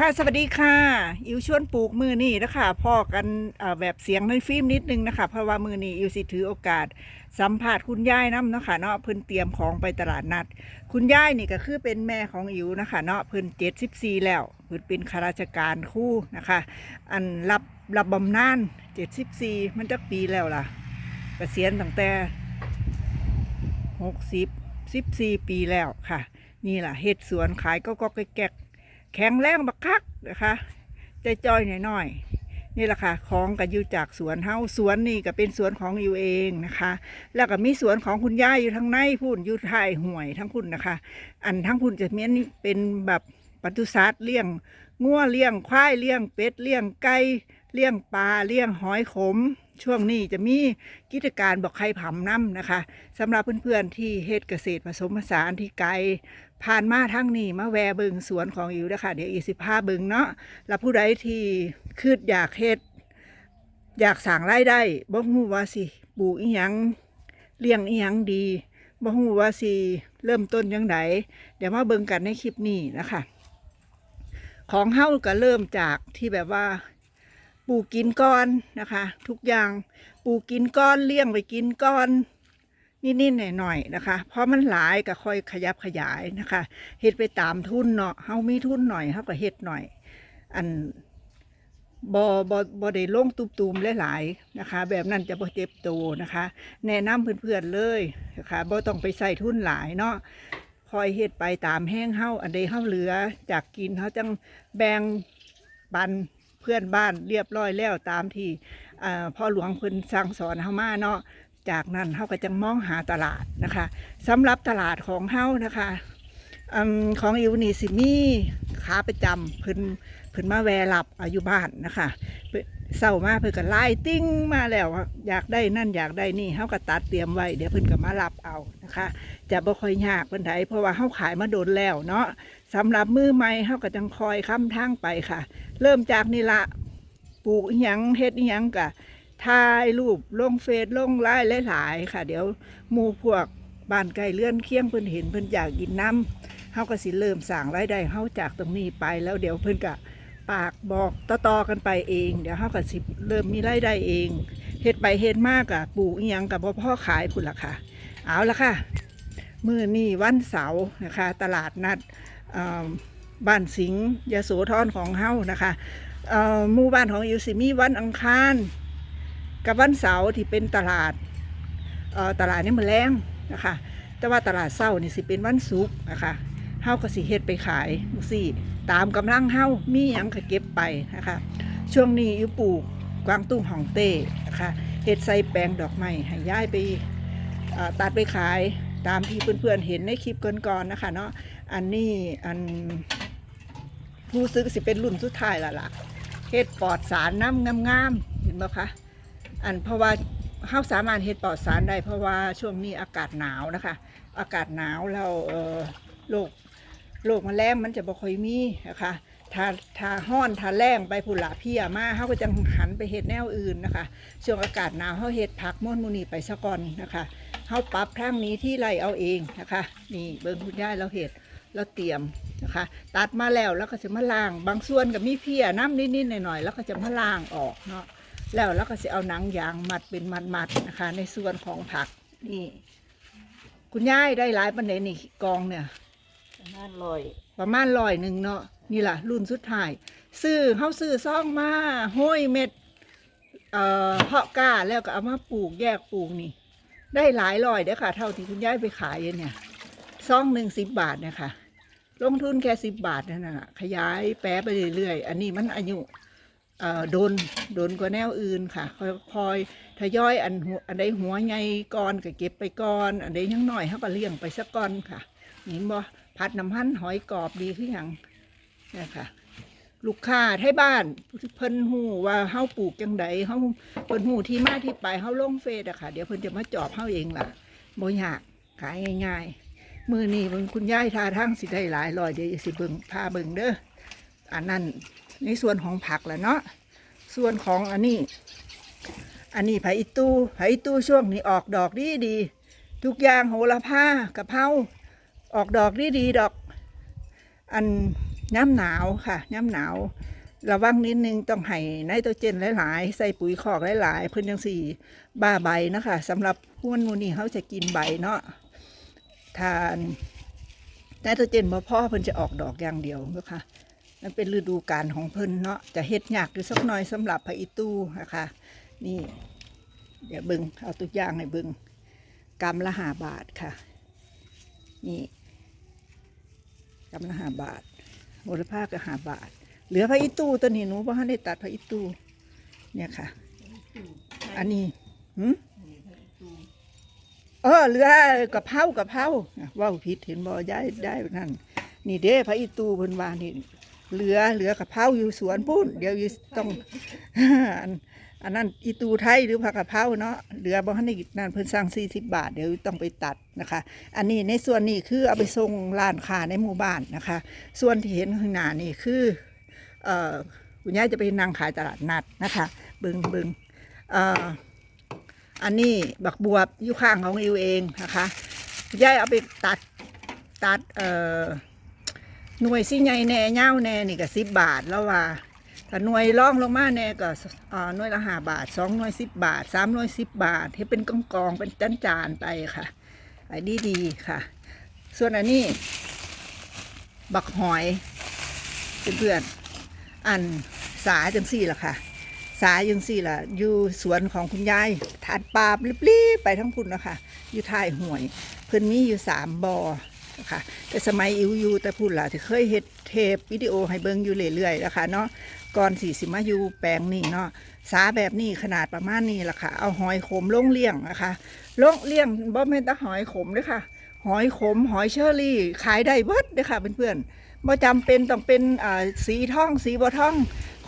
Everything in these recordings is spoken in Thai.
ค่ะสวัสดีค่ะอิวชวนปลูกมือนี่นะคะพ่อกันแบบเสียงในฟิล์มนิดนึงนะคะ เพราะว่ามือนี่อิวสิถือโอกาส สัมผัสคุณย่ายน้ำนะคะเนาะเพิ่นเตรียมของไปตลาดนัด คุณย่ายนี่ก็คือเป็นแม่ของอิวนะคะเนาะเพิ่นเจ็ดสิบสี่แล้วเพิ่นเป็นข้าราชการคู่นะคะ อันรับรับบำนาญเจ็ดสิบสี่มันจะปีแล้วล่ะเกษียณตั้งแต่หกสิบสิบสี่ปีแล้วค่ะ นี่ล่ะเฮ็ดสวนขายก็ก็แก๊ก แข็งแรงบักคักนะคะใจจ้อยหน่อยๆนี่แหละค่ะของก็อยู่จากสวนเฮาสวนนี่ก็เป็นสวนของอยู่เองนะคะ แล้วก็มีสวนของคุณย่าอยู่ทางในพุ่นอยู่ท้ายห่วยทั้งพุ่นนะคะ อันทั้งพุ่นจะมีนี่เป็นแบบปศุสัตว์เลี้ยงงัวเลี้ยงควายเลี้ยงเป็ดเลี้ยงไก่เลี้ยงปลาเลี้ยงหอยขม ช่วงนี้จะมีกิจการบอกไข่ผำน้ำนะคะสำหรับเพื่อนๆที่เฮ็ดเกษตรผสมผสานที่ไกล ผ่านมาทั้งนี้มาแวเบิงสวนของอิวนะคะเดี๋ยวอีสิพาเบิงเนาะแล้วผู้ใดที่คืดอยากเฮ็ด อยากสั่งรายได้บ่ฮู้ว่าสิปลูกอีหยังเลี้ยงอีหยังดีบ่ฮู้ว่าสิเริ่มต้นจังไดเดี๋ยวมาเบิงกันในคลิปนี้นะคะของเฮาก็เริ่มจากที่แบบว่าปลูกกินก้อนนะคะ ทุกอย่างปลูกกินก้อนเลี้ยงไปกินก้อน นิดๆหน่อยๆนะคะ เพราะมันหลายก็ค่อยขยับขยายนะคะเฮ็ดไปตามทุนเนาะเฮามีทุนหน่อยเฮาก็เฮ็ดหน่อย อันบ่บ่บ่ได้ลงตุมๆหลายๆนะคะ แบบนั้นจะบ่เจ็บตัวนะคะ แนะนำเพื่อนๆเลยนะคะบ่ต้องไปใส่ทุนหลายเนาะคอยเฮ็ดไปตามแห้งเฮาอันใดเฮาเหลือจากกินเฮาจังแบ่งปันเพื่อนบ้านเรียบร้อยแล้วตามที่อ่าพ่อหลวงเพิ่นสั่งสอนเฮามาเนาะ จากนั้นเฮาก็จะมองหาตลาดนะคะสำหรับตลาดของเฮานะคะอของอิวนีสิมี่ขาประจำเพิ่นเพิ่นมาแวะรับอายุบ้านนะคะเศร้ามาเพิ่นก็ไล่ติ้งมาแล้วอยากได้นั่นอยากได้นี่เฮาก็ตัดเตรียมไว้เดี๋ยวเพิ่นก็มารับเอานะคะ จะบ่ค่อยยากปานใดเพราะว่าเฮาขายมาโดนแล้วเนาะสำหรับมือใหม่เฮาก็จังคอยค้ำทางไปค่ะ เริ่มจากนี่ละปลูกหยังเฮ็ดอีหยังกะ ถ่ายรูปลงเฟซลงไลน์หลาย ๆ ค่ะ เดี๋ยวหมู่พวกบ้านใกล้เลื่อนเคียงเพิ่นเห็นเพิ่นอยากกินน้ำเฮาก็สิเริ่มสั่งรายได้เฮาจากตรงนี้ไปแล้วเดี๋ยวเพิ่นก็ปากบอกต่อๆกันไปเอง เดี๋ยวเฮาก็สิเริ่มมีรายได้เองเฮ็ดไปเฮ็ดมากอะปลูกอีหยังกับพ่อขายพุ่นล่ะค่ะ เอาละค่ะมื้อนี้วันเสาร์นะคะ ตลาดนัดบ้านสิงห์ยโสธรของเฮานะคะหมู่บ้านของอิวสิมีวันอังคาร กับวันเสาร์ที่เป็นตลาดตลาดนี่มันแรงนะคะ แต่ว่าตลาดเสาร์นี่สิเป็นวันศุกร์นะคะเฮาก็สิเฮ็ดไปขายจังซี่ตามกำลังเฮามีหยังก็เก็บไปนะคะ ช่วงนี้อยู่ปลูกกวางตุ้งฮ่องเต้นะคะเฮ็ดใส่แปลงดอกไม้ให้ย้ายไปตัดไปขายตามที่เพื่อนๆเห็นในคลิปก่อนๆนะคะเนาะอันนี้อันผู้ซื้อสิเป็นรุ่นสุดท้ายละล่ะเฮ็ดปลอดสารน้ำงามๆเห็นบ่คะ อันเพราะว่าเฮาสามารถเฮ็ดปลอดสารได้เพราะว่าช่วงนี้อากาศหนาวนะคะ อากาศหนาวแล้วเออโรคโรคแมลงมันจะบ่ค่อยมีนะคะถ้าถ้าห้อนถ้าแรงไปผุนละเพียมาเฮาก็จะหันไปเฮ็ดแนวอื่นนะคะช่วงอากาศหนาวเฮาเฮ็ดผักม่อนมูนีไปซะก่อนนะคะเฮาปรับทางนี้ที่ไรเอาเองนะคะ นี่เบิ่งคุณยายเราเฮ็ดเราเตรียมนะคะ ตัดมาแล้วแล้วก็จะมาล้าง บางส่วนก็มีเพียน้ำนิดๆหน่อยๆแล้วก็จะมาล้างออกเนาะ แล้วแล้วก็จะเอาหนังยางมัดเป็นมัดๆนะคะ ในส่วนของผักนี่ คุณยายได้หลายปันเดนี่กองเนี่ย ประมาณลอยประมาณร้อยหนึ่งเนาะนี่ล่ะ รุ่นสุดท้ายซื้อเขาซื้อซ่องมาห้อยเม็ดเอ่อเพาะกล้าแล้วก็เอามาปลูกแยกปลูกนี่ ได้หลายร้อยเด้อค่ะ เท่าที่คุณยายไปขายเนี่ยซองหนึ่งสิบบาทเนี่ยค่ะลงทุนแค่สิบบาทนั่นน่ะขยายแปรไปเรื่อยๆ อันนี้มันอายุเอ่อ โดนโดนกว่าแนวอื่นค่ะค่อยทยอยอันหัวอันใดหัวใหญ่ก่อนก็เก็บไปก่อน อันใดยังหน้อยเขาก็เลี้ยงไปสักก่อนค่ะเห็นบ่ผัดน้ำพันหอยกรอบดีขึ้นยังนี่ค่ะลูกค้าไทยบ้านเพิ่นหูว่าเฮาปลูกจังใดเฮาเพิ่นหูที่มาที่ไปเฮาลงเฟซอะค่ะ เดี๋ยวเพิ่นจะมาจอบเฮาเองล่ะบ่ยากขายง่าย ๆ มือนี้เบิ่งคุณยายทาทั้งสิได้หลายร้อยเดี๋ยวสิเบิ่งพาเบิ่งเด้ออันนั้น ในส่วนของผักแหละเนาะส่วนของอันนี้ อันนี้ไผ่อีตู้ไผ่อีตู้ช่วงนี้ออกดอกดีดี ทุกอย่างโหระพากะเพราออกดอกดีดีดอก อันย่ำหนาวค่ะย่ำหนาวระวังนิดนึงต้องให้ไนโตรเจนหลายๆ ใส่ปุ๋ยคอกหลายๆ เพื่อนยังสี่บ้าใบนะคะสำหรับผู้มันมูนี่เขาจะกินใบเนาะทานไนโตรเจนบ่พ่อเพิ่นจะออกดอกอย่างเดียวนะคะ นั่นเป็นฤดูกาลของเพิ่นเนาะจะเฮ็ดยากอยู่สักหน่อยสำหรับพระอิตูนะคะนี่เดี๋ยวเบิงเอาตัวอย่างให้เบิงกำละหาบาทค่ะ นี่กำละหาบาทมูลค่าก็หาบาท เหลือพระอิตูตัวนี้หนูว่าได้ตัดพระอิตูเนี่ยค่ะ อันนี้หืมเออเหลือกะเพรากะเพราว่าวผิดเห็นบ่ย้ายได้นั่นนี่เด้พระอิตูเพิ่นว่านี่ เหลือเหลือกะเพราอยู่สวนปุ้นเดี๋ยวอยู่ต้องอันนั้นอีตูไทยหรือผักกะเพราเนาะเหลือบ่ทันได้นั่นเพิ่นสั่ง40บาท เดี๋ยวต้องไปตัดนะคะ อันนี้ในส่วนนี้คือเอาไปส่งร้านค้าในหมู่บ้านนะคะ ส่วนที่เห็นข้างหน้านี่คือเอ่อคุณยาจะไปนั่งขายตลาดนัดนะคะบิงบิงเอ่ออันนี้บักบวบอยู่ข้างของอิวเองนะคะคุณยายเอาไปตัดตัดเอ่อ หน่วยสิใหญ่แน่เง่าแน่นี่ก็สิบบาทแล้วว่าถ้าหน่วยร่องลงมาแน่ก็อ่อหน่วยละห้าบาทสองหน่วยสิบบาทสามหน่วยสิบบาทที่เป็นกองกองเป็นจานจานไปค่ะไอ้ดีดีค่ะ ส่วนอันนี้ บักหอยเพื่อนๆอันสาจังสี่ล่ะค่ะ สาจังสี่ล่ะ อยู่สวนของคุณยายทานปาบลิบๆไปทั้งพุ่นะคะอยู่ท้ายห่วย เพิ่อนมีอยู่สามบอนะ คะแต่สมัยอิวอยู่แต่พุ่นล่ะที่เคยเฮ็ดเทปวิดีโอให้เบิ่งอยู่เรื่อยๆนะคะเนาะก่อนสี่สิมาอยู่แปลงนี่เนาะสาแบบนี้ขนาดประมาณนี้ล่ะค่ะ เอาหอยขมลงเลี้ยงนะคะลงเลี้ยงบ่แม่นแต่หอยขมเด้ค่ะ หอยขมหอยเชอรี่ขายได้เบิดเด้อค่ะเพื่อนๆบ่จำเป็นต้องเป็นสีทองสีบ่ทอง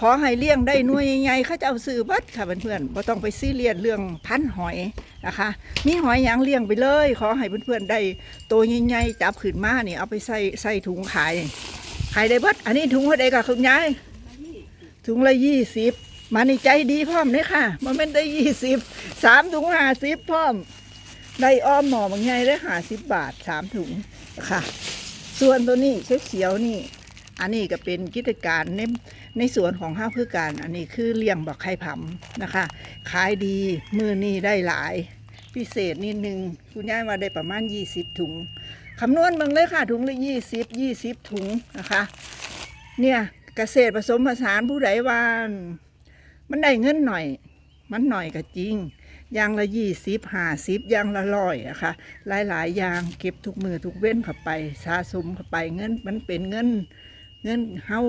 ขอให้เลี้ยงได้น่วยใหญ่ๆเขาจะเอาซื้อเบัดค่ะเพื่อนๆบ่ต้องไปซีเรียสเรื่องพันหอยนะคะ มีหอยหยังเลี้ยงไปเลย ขอให้เพื่อนๆได้ตัวใหญ่ๆจับขึ้นมาเนี่เอาไปใส่ใส่ถุงขายขายได้เบิดอันนี้ถุงเท่าใดก็คุณยายถุงละยี่สิบมานี่ใจดีพร้อมเด้อค่ะบ่แม่นได้ยี่สิบสามถุงห้าสิบพร้อม ได้อ้อมหมอบางไงได้หาสิบบาทสามถุงค่ะ ส่วนตัวนี้เขียวๆนี่ อันนี้ก็เป็นกิจการใน ในสวนของห้าพื่อการอันนี้คือเลี้ยงบักไข่ผำนะคะขายดีมือนี้ได้หลาย พิเศษนิดนึงคุณย่ายมาได้ประมาณ 20 ถุงคำนวณบางเลยค่ะถุงละ20 20 ถุงนะคะ เนี่ยเกษตรผสมผสานผู้ใดวามันได้เงินหน่อย มันหน่อยก็จริงอย่างละยี่สิบห้าสิบอย่างละร้อยอะค่ะ หลายหลายๆอย่างเก็บทุกมือทุกเว้นเข้าไปสะสมเข้าไปเงินมันเป็นเงิน เงินเฮา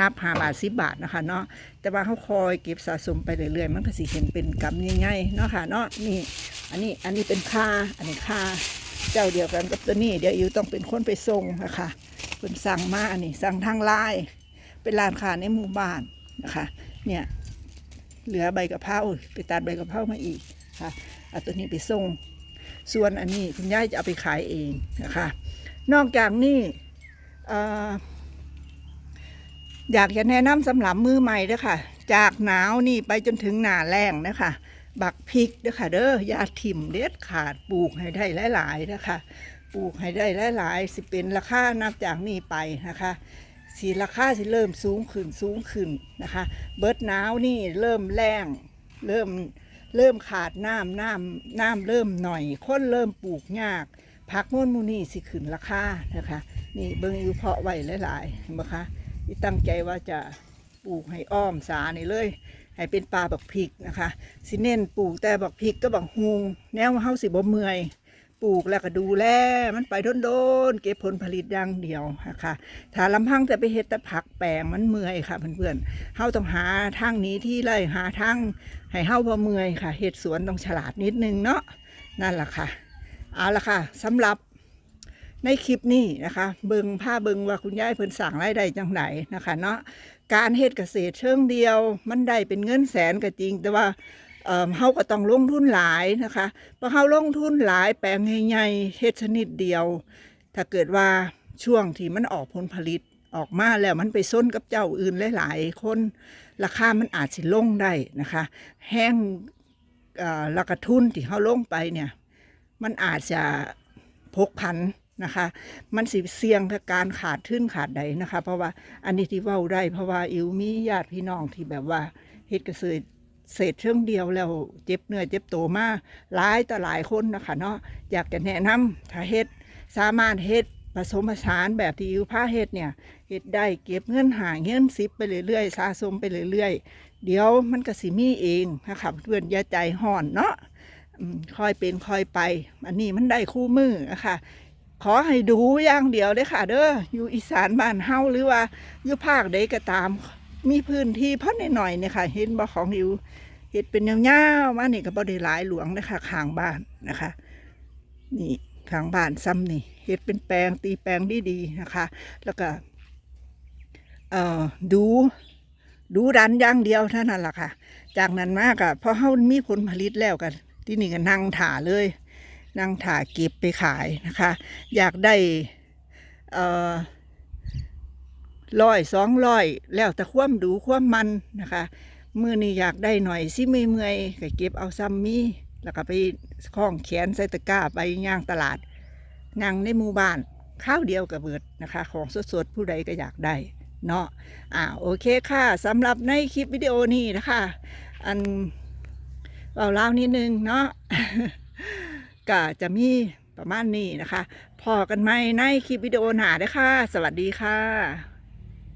นับหาบาทสิบบาทนะคะเนาะแต่ว่าเขาคอยเก็บสะสมไปเรื่อยๆมันก็สิเห็นเป็นกำง่ายๆเนาะค่ะเนาะนี่อันนี้อันนี้เป็นค่าอันนี้ค่าเจ้าเดียวกันกับตัวนี้เดี๋ยวอยู่ต้องเป็นคนไปส่งนะคะเป็นสั่งมาอันนี้สั่งทางไลน์เป็นร้านค้าในหมู่บ้านนะคะเนี่ยเหลือใบกะเพราไปตัดใบกะเพรามาอีกค่ะเอาตัวนี้ไปส่ง ส่วนอันนี้คุณย่าจะเอาไปขายเองนะคะ นอกจากนี้ อยากจะแนะนำสำหรับมือใหม่ด้วยค่ะ จากหนาวนี่ไปจนถึงหนาแรงนะคะบักพริกเด้อค่ะ เด้อยาถิ่มเด็ดขาดปลูกให้ได้หลายๆนะคะปลูกให้ได้หลายๆสิเป็นราคานับจากนี้ไปนะคะสีราคาสิเริ่มสูงขึ้นสูงขึ้นนะคะ เบิร์ดหนาวนี่เริ่มแรงเริ่มเริ่มขาดน้ำน้ำน้ำเริ่มหน่อยคนเริ่มปลูกยากผักโน่นมูนี่สิขึ้นราคานะคะ นี่เบิ่งอยู่เพาะไว้หลายๆเห็นไหมคะ ที่ตั้งใจว่าจะปลูกให้อ้อมสานี่เลย ให้เป็นปลาบักพริกนะคะสิเน้นปลูกแต่บักพริกก็บักฮุงแนวเฮาสิบ่เมื่อยปลูกแล้วก็ดูแลมันไปโดนๆเก็บผลผลิตอย่างเดียวนะคะถ้าลำพังแต่ไปเฮ็ดแต่ผักแปลงมันเมื่อยค่ะเพื่อนๆเฮาต้องหาทางนี้ที่ไร่หาทางให้เฮาบ่เมื่อยค่ะเฮ็ดสวนต้องฉลาดนิดนึงเนาะนั่นแหละค่ะเอาละค่ะสำหรับ ในคลิปนี้นะคะ เบิงผ้าเบิงว่าคุณยายเพิ่นสั่งรายได้จังไหนนะคะเนาะการเฮ็ดเกษตรเชิงเดียวมันได้เป็นเงินแสนก็จริง แต่ว่าเออเฮาก็ต้องลงทุนหลายนะคะพอเฮาลงทุนหลายแปลงใหญ่ๆเฮ็ดชนิดเดียว ถ้าเกิดว่าช่วงที่มันออกผลผลิตออกมาแล้วมันไปซ้นกับเจ้าอื่นหลายๆ คน ราคามันอาจสิลงได้นะคะ แห้งเออแล้วกระทุนที่เฮาลงไปเนี่ย มันอาจจะพกพัน นะคะ มันสิเสี่ยงกับการขาดทุนขาดใดนะคะ เพราะว่าอันนี้ที่เว้าได้เพราะว่าอิวมีญาติพี่น้องที่แบบว่าเฮ็ดเกษตรเศษเชิงเดียวแล้วเจ็บเนื้อเจ็บตัวมาหลายต่อหลายคนนะคะเนาะอยากจะแนะนำถ้าเฮ็ดสามารถเฮ็ดผสมผสานแบบที่อิวพาเฮ็ดเนี่ยเฮ็ดได้เก็บเงินหาเงินซิปไปเรื่อยๆสะสมไปเรื่อยๆ เดี๋ยวมันก็สิมีเองนะคะเพื่อนอย่าใจห่อนเนาะค่อยเป็นค่อยไป อันนี้มันได้คู่มือนะคะ ขอให้ดูอย่างเดียวเลยค่ะ เด้ออยู่อีสานบ้านเฮาหรือว่าอยู่ภาคใดก็ตาม มีพื้นที่เพราะหน่อยๆเนี่ยค่ะ เห็นบ่ของอยู่เห็ดเป็นยาวๆมานี่ก็บ่ได้หลายหลวงนะคะข้างบ้านนะคะ นี่ข้างบ้านซ้ำนี่เห็ดเป็นแปลงตีแปลงดีๆนะคะ แล้วก็เอ่อดูดูดันอย่างเดียวเท่านั้นแหละค่ะ จากนั้นมากอะพอเฮามีผลผลิตแล้วกันที่นี่ก็นั่งถ่าเลย นั่งถ่าเก็บไปขายนะคะ อยากได้ร้อยสองร้อยแล้วแต่ความดูความมันนะคะมือนี้อยากได้หน่อยสิไม่เมื่อยๆก็เก็บเอาซ้ำมีแล้วก็ไปคล้องแขนใส่ตะกร้าไปย่างตลาดย่างในหมู่บ้านข้าวเดียวกับเบิดนะคะ ของสดๆผู้ใดก็อยากได้เนาะอ่าโอเคค่ะสำหรับในคลิปวิดีโอนี้นะคะ อันเราเล่านิดนึงเนาะ ก็จะมีประมาณนี้นะคะ พอกันไหมในคลิปวิดีโอหนาด้อค่ะ สวัสดีค่ะ